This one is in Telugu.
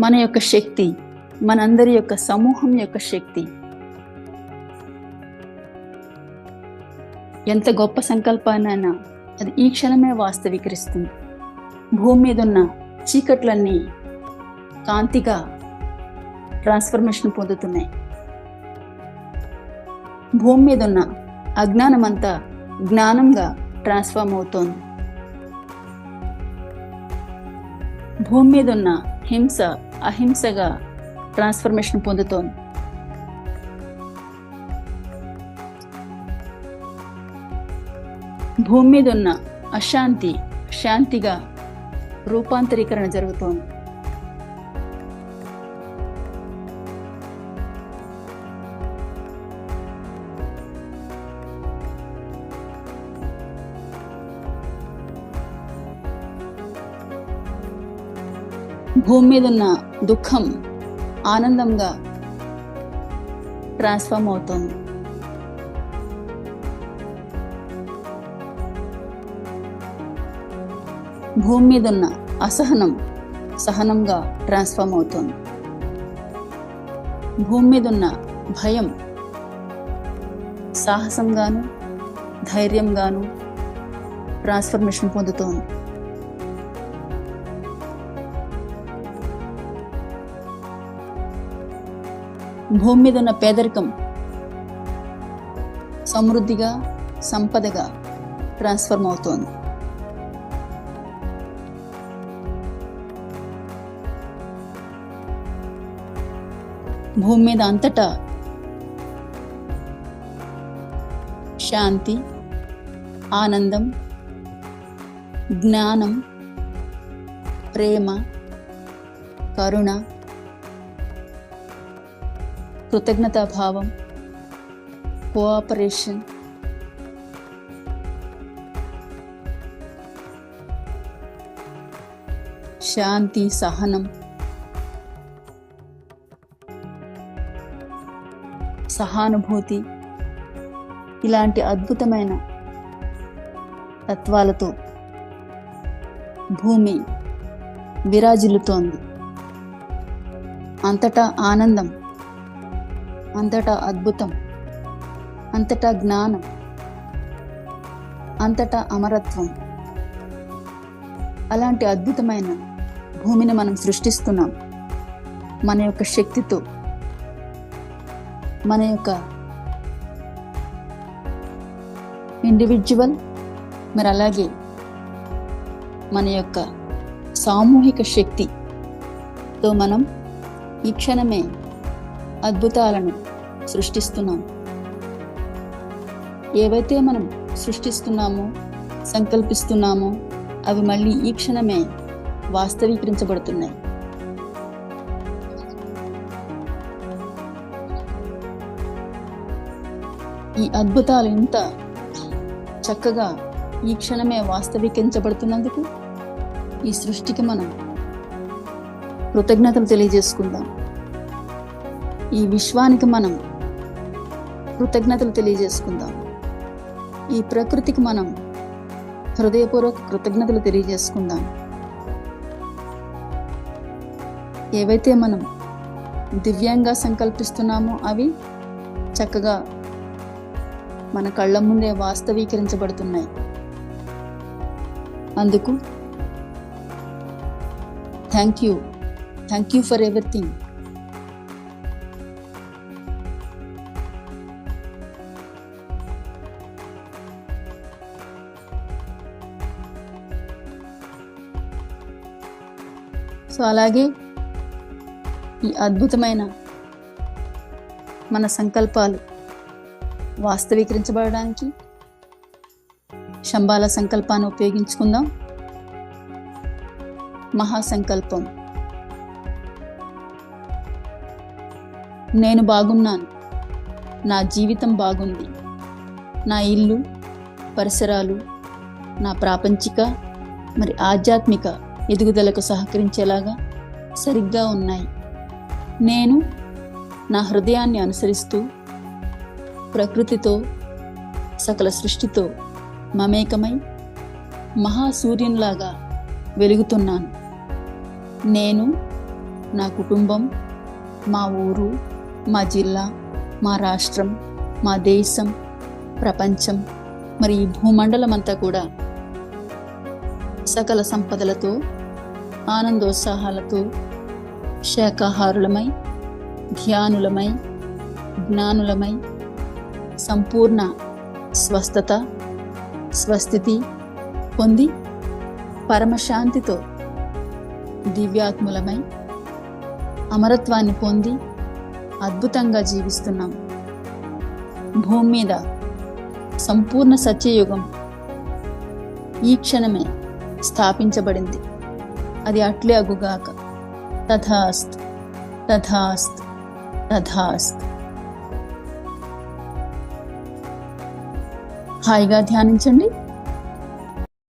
మన యొక్క శక్తి మనందరి యొక్క సమూహం యొక్క శక్తి. ఎంత గొప్ప సంకల్పానైనా అది ఈ క్షణమే వాస్తవీకరిస్తుంది. భూమి మీద ఉన్న చీకట్లన్నీ కాంతిగా ట్రాన్స్ఫర్మేషన్ పొందుతున్నాయి. భూమి మీద ఉన్న అజ్ఞానం అంతా జ్ఞానంగా ట్రాన్స్ఫార్మ్ అవుతోంది. భూమి మీద ఉన్న హింస అహింసగా ట్రాన్స్ఫర్మేషన్ పొందుతోంది. భూమి మీద ఉన్న అశాంతి శాంతిగా రూపాంతరీకరణ జరుగుతోంది. భూమి మీద ఉన్న దుఃఖం ఆనందంగా ట్రాన్స్ఫార్మ్ అవుతోంది. భూమి మీద ఉన్న అసహనం సహనంగా ట్రాన్స్ఫార్మ్ అవుతోంది. భూమి మీద ఉన్న భయం సాహసంగాను ధైర్యంగాను ట్రాన్స్ఫర్మేషన్ పొందుతోంది. భూమి మీద ఉన్న పేదరికం సమృద్ధిగా సంపదగా ట్రాన్స్ఫర్మ్ అవుతోంది. భూమి మీద అంతటా శాంతి ఆనందం జ్ఞానం ప్రేమ కరుణ కృతజ్ఞతాభావం కోఆపరేషన్. శాంతి సహనం. సహానుభూతి. ఇలాంటి అద్భుతమైన తత్వాలతో భూమి విరాజిల్లుతోంది. అంతటా ఆనందం అంతటా అద్భుతం అంతటా జ్ఞానం అంతటా అమరత్వం. అలాంటి అద్భుతమైన భూమిని మనం సృష్టిస్తున్నాం. మన యొక్క శక్తితో మన యొక్క ఇండివిజువల్ మరి అలాగే మన యొక్క సామూహిక శక్తితో మనం ఈ క్షణమే అద్భుతాలను సృష్టిస్తున్నాం. ఏవైతే మనం సృష్టిస్తున్నామో సంకల్పిస్తున్నామో అవి మళ్ళీ ఈ క్షణమే వాస్తవీకరించబడుతున్నాయి. ఈ అద్భుతాలు ఇంత చక్కగా ఈ క్షణమే వాస్తవీకరించబడుతున్నందుకు ఈ సృష్టికి మనం కృతజ్ఞతలు తెలియజేసుకుందాం. ఈ విశ్వానికి మనం కృతజ్ఞతలు తెలియజేసుకుందాం. ఈ ప్రకృతికి మనం హృదయపూర్వక కృతజ్ఞతలు తెలియజేసుకుందాం. ఏవైతే మనం దివ్యంగా సంకల్పిస్తున్నామో అవి చక్కగా మన కళ్ళ ముందే వాస్తవీకరించబడుతున్నాయి. అందుకు thank you thank you for everything so అలాగే ఈ అద్భుతమైన మన సంకల్పాలు వాస్తవీకరించబడడానికి శంబాల సంకల్పాన్ని ఉపయోగించుకుందాం. మహాసంకల్పం. నేను బాగున్నాను. నా జీవితం బాగుంది. నా ఇల్లు పరిసరాలు నా ప్రాపంచిక మరి ఆధ్యాత్మిక ఎదుగుదలకు సహకరించేలాగా సరిగ్గా ఉన్నాయి. నేను నా హృదయాన్ని అనుసరిస్తూ ప్రకృతితో సకల సృష్టితో మమేకమై మహాసూర్యునిలాగా వెలుగుతున్నాను. నేను నా కుటుంబం మా ఊరు మా జిల్లా మా రాష్ట్రం మా దేశం ప్రపంచం మరి ఈ భూమండలం అంతా కూడా సకల సంపదలతో ఆనందోత్సాహాలతో శాకాహారులమై ధ్యానులమై జ్ఞానులమై సంపూర్ణ స్వస్థత స్వస్థితి పొంది పరమశాంతితో దివ్యాత్ములమై అమరత్వాన్ని పొంది అద్భుతంగా జీవిస్తున్నాం. భూమి మీద సంపూర్ణ సత్యయుగం ఈ క్షణమే స్థాపించబడింది. అది అట్లే అగుగాక. తథాస్త్ తథాస్త్ తథాస్త్. హాయిగా ధ్యానించండి.